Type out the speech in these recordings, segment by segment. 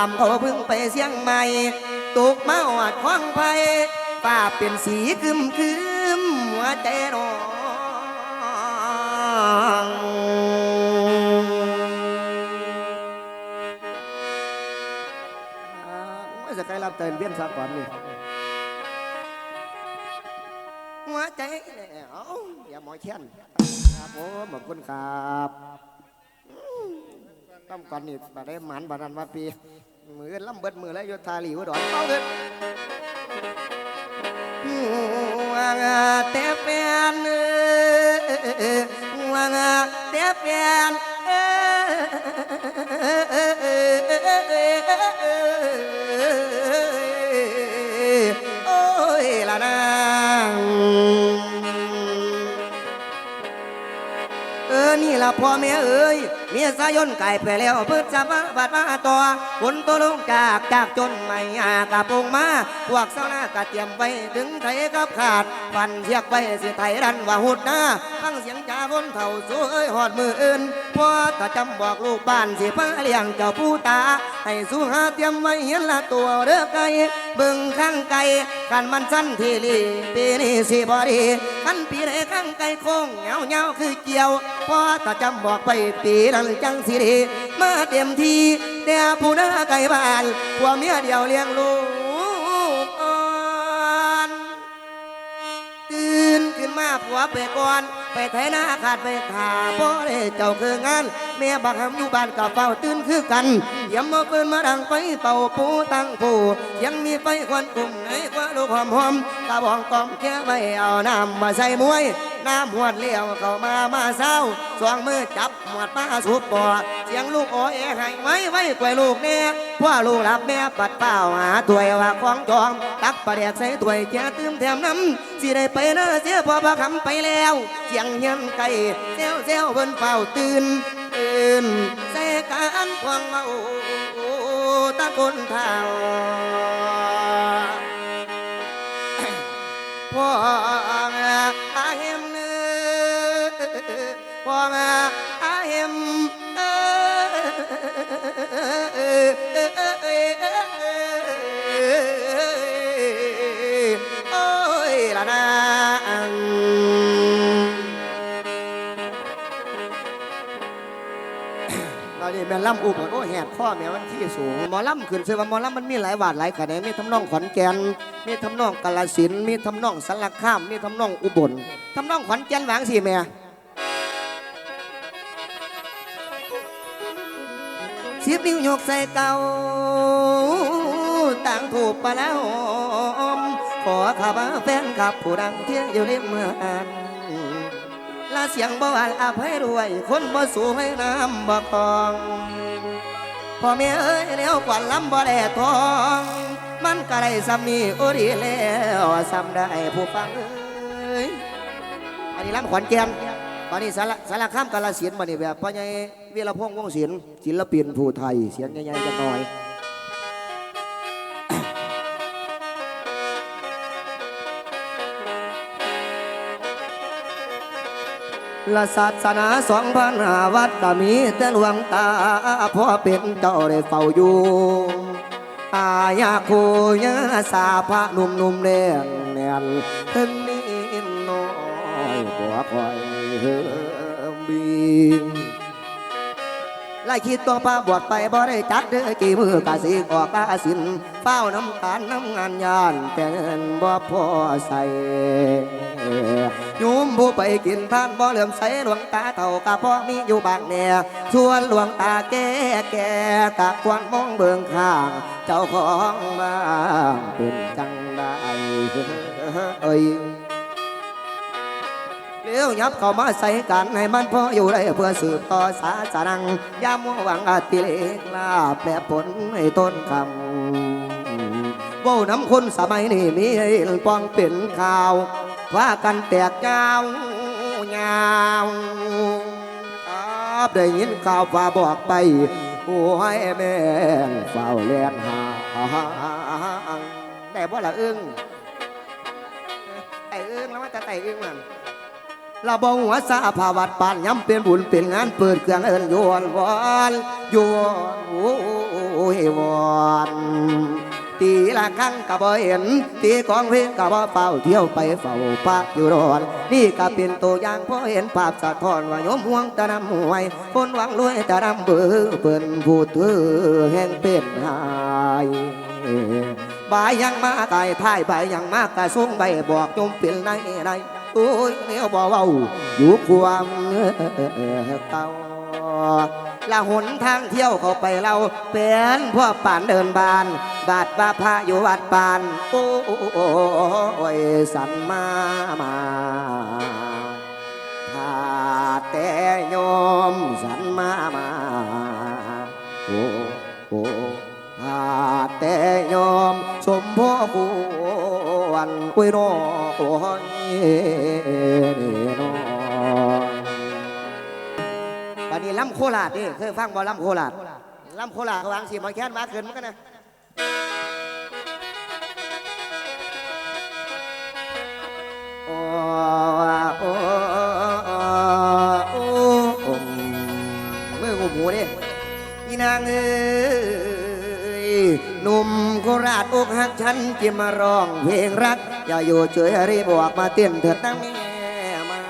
ามเขาพึ่งไปเสียงใหม่ตกมาหอดคล้องไผ่ฟ้าเป็นสีกึมกึมหัวใจน้องอ่าว่จะใครรับเตือนเบี้ยนซาก่อนนี่หัวใจแล้วอย่าหมอเช่นครับผมขอบคุณครับต้องก่อนนี่บัดได้หมันบัดนั้นมาปี มือล่ำเบิดมือแล้วโยธาหลีวดอนเอาเถิดวางาแต่แฟนวางาแต่แฟนเออโอ้ยละนางเออนี่ละพ่อแม่เอ้ย เมียสายนไก่ไปแล้วเพิ่งจะมาบัดมาต่อฝนตัวลงจากจากจนไม่อากระปงมาพวกเสาหน้ากะเตรียมไว้ถึงไทยกับขาดฟันเชือกไปสิไทยรันว่าหุดหน้า ฟังเสียงจ่าบนเท่าสวยหอดมืออื่นพ่อก็จำบอกลูกบ้านสิพาเลี้ยงเจ้าผู้ตา ให้สู้หาเตรียมไว้เห็นละตัวเด้อไก่เบิ่งข้างไก่กันมันสั้นทีลีปีนี้สิบอดีขันปีไหนข้างไก่โค้งเหงาเหงาคือเกี่ยวพ่อก็จำบอกไปปีนั้นจังสิดีมาเต็มทีแต่ผู้น้าไก่บ้านผัวเมียเดียวเลี้ยงลูกอ่อนตื่นขึ้นมาผัวไปก่อน ไปไถนาขาดไปขาพ่อได้เจ้าคืองานแม่บักหำอยู่บ้านกับเฝ้าตื่นคือกันเยี่ยมมาเปินมาดังไฟเป่าปูตั้งผู้ยังมีไฟควันกลุ่มไหนกว่าลูกหอมหอมตาบองกอมแค่ไม่เอาน้ำมาใส่มวย น้ำหวดเลี้ยวเข้ามามาเศร้าสองมือจับหมวดมาสูบปอดเสียงลูกโอ้เอให้ไว้ไว้กล้วยลูกเนี่ยพ่อลูกรับแม่ปัดเป้าหาถ้วยว่าของจองตักประเดกใส่ถ้วยแก่ตื้มแถมน้ำสิได้ไปเนะเสียพอประคำไปแล้วเสียงเฮียนไก่เซวเซวบนเฝ้าตื่นตื่นใส่การควงเอาตะคนเท่าพ่อ พ่ออาเห็มโอ้ยละนางตอนนี้แม่ล่ำอุบก็แหกข้อแม่มันที่สูงหมอล่ำขึ้นเสือว่าหมอล่ำมันมีหลายบาทหลายขนาดมีทำนองขอนแก่นมีทำนองกาลสินมีทำนองสารคามมีทำนองอุบลทำนองขอนแก่นหวางสิแม่ สิบนิ้วยกใส่เก่าต่างถูกปะแล้วมขอข้าบ้าแฟนขับผู้ดังเที่ยงอยู่ริมเมืองลาเสียงบ่หวานอภัยรวย คนบ่สูให้น้ำบ่คองพ่อแม่เอ้ยแล้วกว่าลำบ่แลทอง มันก็ได้ซ้ำนี่โอดีแล้วซ้ำได้ผู้ฟังเอ้ยอันนี้ลำขวัญแก่นตอนนี้สารสารข้ามกาลสินมานี่แบบพ่อใหญ่ วีรพงษ์วงศิลป์ศิลปินผู้ไทย เสียงใหญ่ๆจังหน่อยละศาสนาสองพันหาวัดก็มีแต่หลวงตาพ่อเป็นเจ้าได้เฝ้าอยู่ อาญาคูยาสาพระหนุ่มนุ่มๆแดงแน่นถึงนี้น้อยกว่าคอยเฮิมบี ไล่คิดตัวป้าบวชไปบ่ได้จัดเด้อกี่มือกะสิออกกาสินเฝ้าน้ำตาลน้ำงานยานแต่เงินบ่พอใส่โยมผู้ไปกินทานบ่เหลื่อมใสหลวงตาเท่ากับพ่อมีอยู่บางแน่ส่วนหลวงตาแก่แก่กะควรมองเบิ่งข้าง เจ้าของบ้านเป็นจังได้เอ้ย เลี้ยวยับเข้ามาใส่กันให้มันพออยู่ได้เพื่อสืบต่อศาสนังยามัวหวังอาติเลกลาแปรผลให้ต้นคำว้าน้ำคนสมัยนี้มีให้ปองเป็นข่าว ว่ากันแตกยาวยาวครับได้ยินข่าวฟ้าบอกไปโอ้แม่งเฝ้าเลียนหาแต่ว่าละอึ้งไอ้อึ้งแล้วว่าจะไต่อึ้งมัน ราบอกหัวสาภาวัดปานย้ำเป็นบุญเป็นงานเปิดเครื่องเอินโยนวอนโยนโอ้ยวนตีละครั้งก็บ่เห็น ตีกองเพลงก็บ่เฝ้าเที่ยวไปเฝ้าพระอยู่รอนนี่ก็เป็นตัวอย่างพอเห็นภาพสะท้อนว่าโยมห่วงตะนำหวยคนหวังรวยตะนำเบื่อเปิ้นผู้ถือแห่งเป็นหายบายยังมาตายพ่ายบายยังมากระส่งใบบอกโยมเป็นในใน โอ้ยแนวบ่เว้าอยู่ความเก่าละหนทางเที่ยวเข้าไปเราเป็นพวกป่านเดินบาน บาดว่าพระอยู่วัดปาน โอ้ยสันมามาถ้าแต่โยมสันมามาโอ้โอ้ถ้าแต่โยมสมพ่อควรคุยรอโอ้ย นี่น้อบัดนี้ลำโคราชนี่เคยฟังบ่ลำโคราชลำโคราชวางสีมาแค้นมาเกินมันกันนะโอ้โอ้โอ้โอ้เมื่อกูหมูดิอีนางเอ้ยหนุ่มโคราชอกหักฉันจะมาร้องเพลงรัก อย่าอยู่เฉยรีบบอกมาเต้นเถิดนะแม่มา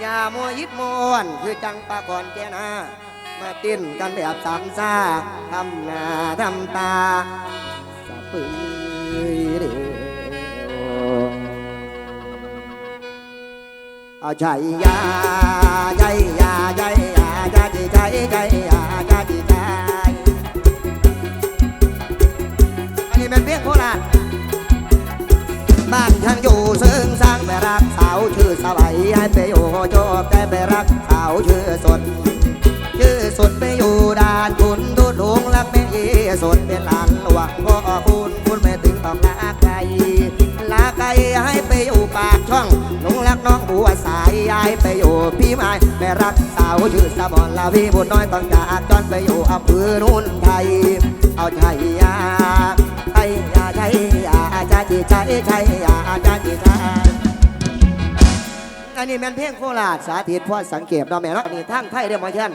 อย่ามัวยิดมวนคือจังปาก่อนแกนามาเต้นกันแบบสามซาทำหน้าทำตาสะปืยเดียวอาใจยาใจยาใจยาใจใจใจยาใจใจ เป็นเพลงโคราชบ้านฉันอยู่ซึ่งสร้างไปรักสาวชื่อสบายให้ไปอยู่จบแต่ไปรักสาวชื่อสด ไปอยู่พี่ไม้แม่รักสาวชื่อสมอนลาพี่บุญน้อยต้องจากจอนไปอยู่อำเภอนุ่นไทย เอาใจยาใจยาใจยาใจใจใจยาใจใจอันนี้แม่นเพลงโคราชสาธิตพ่อสังเกตเนาะแม่เนาะนี่ทางไทยเด้อหมอเช่น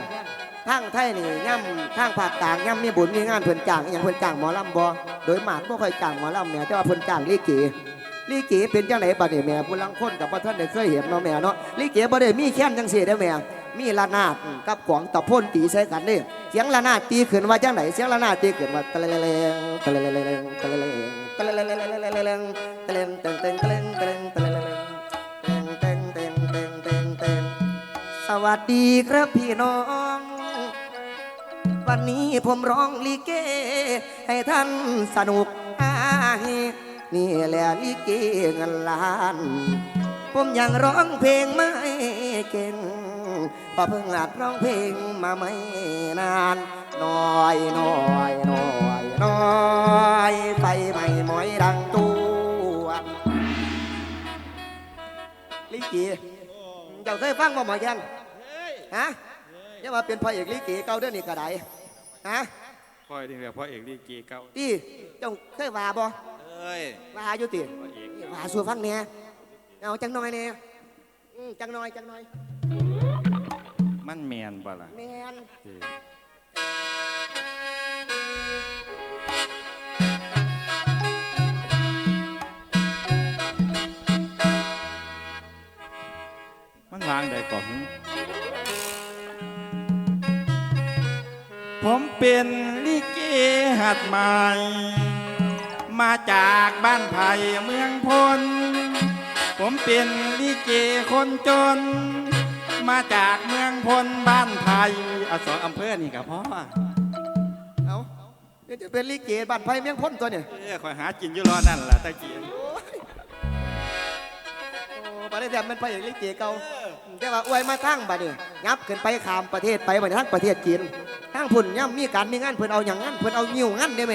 ทางไทยนี่ย่ำทางภาคกลางย่ำมีบุญมีงานเพิ่นจ้างอย่างเพิ่นจ้างหมอลำบ่โดยมากบ่ค่อยจ้างหมอลำแม่แต่ว่าเพิ่นจ้างลิเก ลิเกเป็นจังไดบัดนี้แม่ผู้ลังคนกับบ่ทันได้เคยเห็นเนาะแม่เนาะลิเกบ่ได้มีแค่นจังซี่เด้อแม่ มีระนาดกับกวางตะพ่นตีใส่กันเด้เสียงระนาดตีขึ้นว่าจังไดเสียงระนาดตีขึ้นว่าตะเลเลงตะเลเลงตะเลเลงตะเลเลงตะเลเลงตะเลงเต็งเต็งตะเลงตะเลงตะเลเลงเต็งเต็งเต็งเต็งเต็งสวัสดีครับพี่น้อง วันนี้ผมร้องลิเกให้ท่านสนุก นี่แหละลิเกเงินล้าน ผมยังร้องเพลงไม่เก่งเพอเพิ่งหัดร้องเพลงมาไม่นานน้อยน้อยน้อยน้อยไฟใหม่หมอยดังตัวลิเกเจ้าเคยฟังบ่หมอยันฮะยังมาเป็นพระเอกลิเกเก่าเด้อนี่กระไดฮะพ่อยถึงแบบพ่อเอกลีกีเก้าตีเจ้าเคยว่าบ่ เอ้ยว่าอยู่ติพ่อเอกว่าสู่ฟังเนี่ยเอาจังหน่อยเนี่ยอืมจังหน่อยจังหน่อย มันแมนบ่ล่ะแมนเออมันวางได้ก่อนหึผมเป็นลิเกหัดใหม่ มาจากบ้านไผ่เมืองพล ผมเป็นลิเกคนจน มาจากเมืองพลบ้านไผ่เอาสองอำเภอนี่กับพ่อเอาเดี๋ยวจะเป็นลิเกบ้านไผ่เมียงพ้นตัวเนี่ยเอ้ยคอยหากินอยู่รอนั่นล่ะตะกี้โอ้ประเทศแถมเป็นพระเอกลิเกเก่าแต่ว่าอวยมาทั้งบัดนี้ยับขึ้นไปขามประเทศไปบัดนี้ทั้งประเทศจีนทั้งพุ่นย่ำมีการมีงานเพิ่นเอาอย่างงั้นเพิ่นเอางิ้วงั้นได้ไหม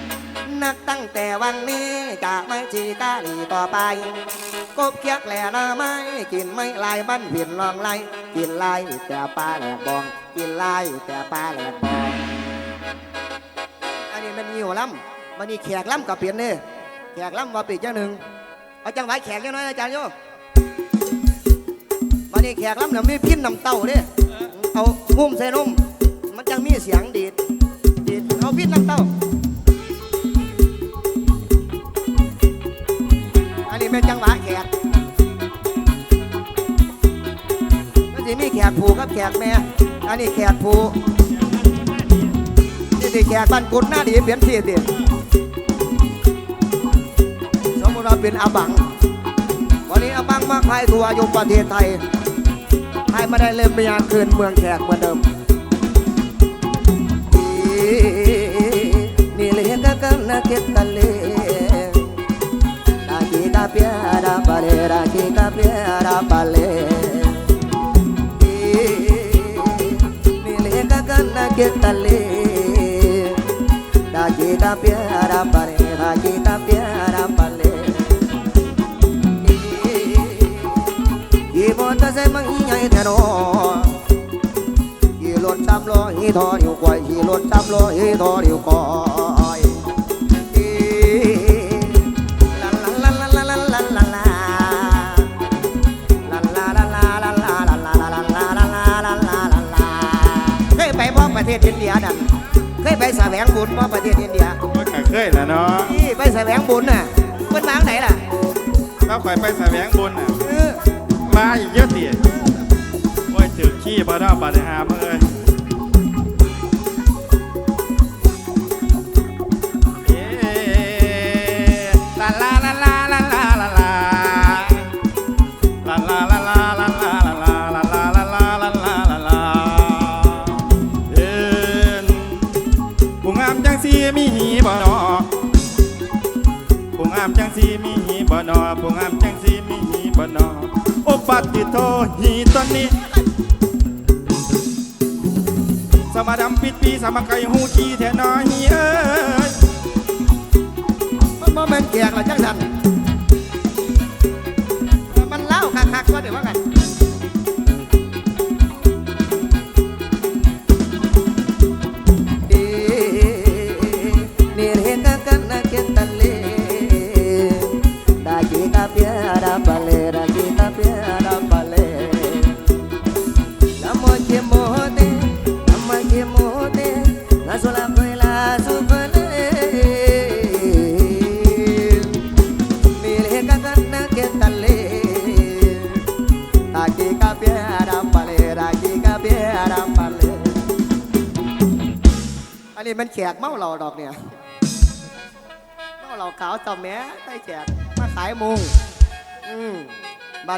นักตั้งแต่วันนี้จะไม่ชีตานีต่อไป กบเคียกแหล่นาไม้กินไม่ลายบ้านเพียนลองไล่กินลายแต่ปลาแหลกบอง กินลายแต่ปลาแหลกบองอันนี้มันมีอยู่ล้ำมันมีแขกล้ำกับเปลี่ยนเนี่ยแขกล้ำมาปีกเจ้าหนึ่งเอาจังหวะแขกเจ้าน้อยอาจารย์โยมันนี่แขกล้ำเนี่ยมีพิ้นนำเต้าเนี่ยเอางุ้มใส่นมมันจังมีเสียงดีดดีดเอาพิ้นนำเต้า เป็นจังหวะแขกมันจะมีแขกผูกับแขกแม่ อันนี้แขกผูนี่สิแขกบ้านกุดหน้าดีเปลี่ยนที่ดิสมมติเราเป็นอาบัง วันนี้อาบังมากพายทัวร์ยู่ประเทศไทยไทยไม่ได้เล่นไปยางคืนเมืองแขกเหมือนเดิมนี่เลยก็กันนะเก็ตตะเล piedra palera, chica piedra palera. Mileka kana ketale, da chica piedra palera, chica piedra palera. Ibota se mangiya itero. Ilot tablo, ito riu kwa, ilot tablo, ito riu kwa. ทศอินเดียนั่นเคยไปแสวงบุญบ่ประเทศอินเดียมันก็เคยแหล้วเนาะนี่ไปแสวงบุญน่ะเพิ่นมาทางไหนล่ะเราคอยไปแสวงบุญน่ะเออมาอีกเยอะติโอ้ยถือขี้บ่ได้บาดหามเอ้ยิโทนีตอนนี้สมาดำปิดปีสมาไก่หูขี้แทนอยเอ้ยมันบ่แม่นแกกละจังซั่นมันเล่าคักๆว่าเดี๋ยวว่ากัน นี่มันแขกเมาเราดอกเนี่ย เมาเราขาวจอมแม้ได้แขกมาขายมุง อืม